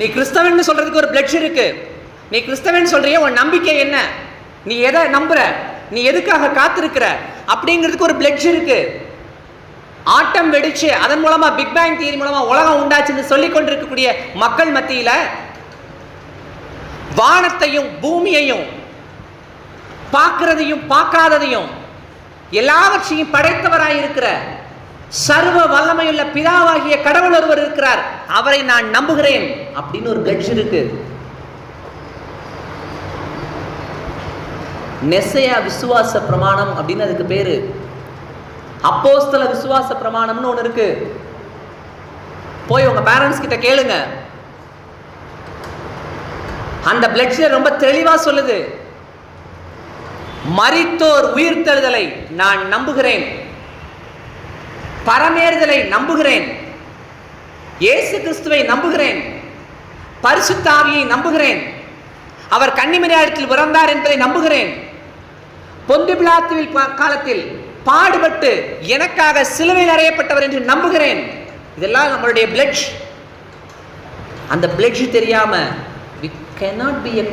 நீ கிறிஸ்தவன் சொல்றதுக்கு ஒரு பிளட்ஸ் இருக்கு. நீ கிறிஸ்தவன் சொல்றிய உன் நம்பிக்கை என்ன? நீ எதை நம்புற? நீ எதுக்காக காத்திருக்கிற? அப்படிங்கிறதுக்கு ஒரு பிளட்ஸ் இருக்கு. ஆட்டம் வெடிச்சு அதன் மூலமா பிக் பேங் தியரி மூலமா உலகம் உண்டாச்சுன்னு சொல்லிக் கொண்டிருக்கக்கூடிய மக்கள் மத்தியில வானத்தையும் பூமியையும் பார்க்கிறதையும் பார்க்காததையும் எல்லாவற்றையும் படைத்தவராயிருக்கிற சர்வ வல்லமையுள்ள பிதாவாகிய கடவுள் ஒருவர் இருக்கிறார். அவரை நான் நம்புகிறேன். அப்படின்னு ஒரு கட்சி இருக்கு. நெசையா விசுவாச பிரமாணம் அப்படின்னு அதுக்கு பேரு. அப்போஸ்தல விசுவாச பிரமாணம்னு ஒன்று இருக்கு. போய் உங்க பேரண்ட்ஸ் கிட்ட கேளுங்க. அந்த பிளட்ஸில் ரொம்ப தெளிவா சொல்லுது. மறித்தோர் உயிர்த்தெழுதலை நான் நம்புகிறேன். பரமேறுதலை நம்புகிறேன். இயேசு கிறிஸ்துவை நம்புகிறேன். பரிசுத்தாவியை நம்புகிறேன். அவர் கன்னிமரியாடத்தில் பிறந்தார் என்பதை நம்புகிறேன். பொந்து பிளாத்துவில் காலத்தில் பாடுபட்டு எனக்காக சிலுவையில் அறையப்பட்டவர் என்று நம்புகிறேன். இதெல்லாம் நம்மளுடைய பிளட்ஜ் அந்த பிளட்ஜ் தெரியாம வி கேனாட் பி எ